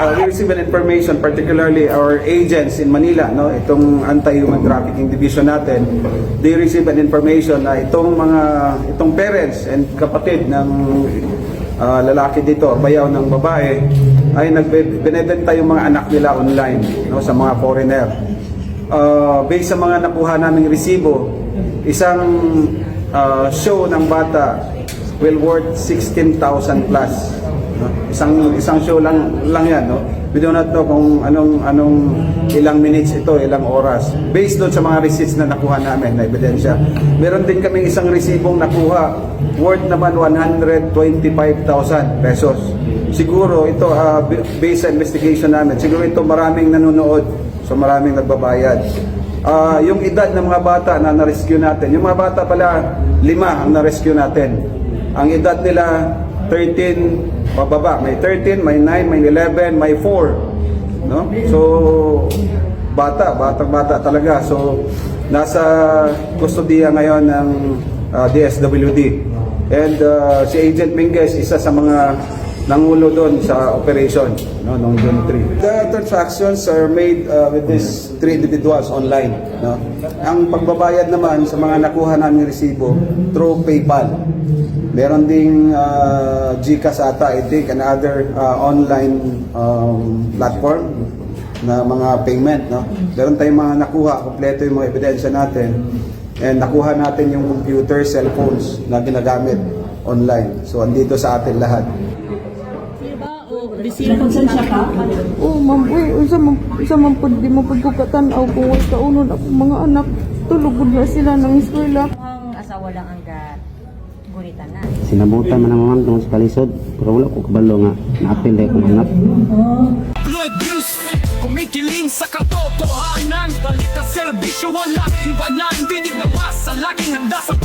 uh, we receive an information, particularly our agents in Manila, no, itong anti-human trafficking division natin, they receive an information na itong mga itong parents and kapatid ng uh, lalaki dito, bayaw ng babae, ay nagbebenta yung mga anak nila online no, sa mga foreigner. Uh, based sa mga nakuha naming resibo, isang uh, show ng bata will worth 16,000 plus. Isang isang show lang lang 'yan, no? We do not know kung anong anong ilang minutes ito, ilang oras. Based doon sa mga receipts na nakuha namin na ebidensya. Meron din kaming isang resibong nakuha worth naman 125,000 pesos. Siguro ito b- based sa investigation namin, siguro ito maraming nanonood, so maraming nagbabayad. Ah, yung edad ng mga bata na na-rescue natin, yung mga bata pala, lima ang na-rescue natin. Ang edad nila 13 pababa, may 13, may 9, may 11, may 4. No? So bata, batang bata talaga. So nasa kustodiya ngayon ng ah, DSWD. And ah, si Agent Minguez isa sa mga nangulo doon sa operation no noong June 3. The transactions are made uh, with these three individuals online, no. Ang pagbabayad naman sa mga nakuha naming resibo through PayPal. Meron ding uh, GCash ata, I think, another uh, online um, platform na mga payment, no. Meron tayong mga nakuha, kompleto yung mga ebidensya natin. And nakuha natin yung computer, cellphones na ginagamit online. So andito sa atin lahat. Resibo sa ka? Oh, ma'am, uy, unsa man unsa man pud di mo pud ko katan-aw kung wala kaunon ako mga anak. Tulog gud na sila ng eskwela. Ang asawa lang ang ga guritan na. Sinabutan man ang mamang tungkol sa kalisod, pero wala ko kabalo nga, na-apil dahil kong anak. Blood news Kumikiling sa katotohanan Balita serbisyo iwanan Dinig na masa Laging handa sa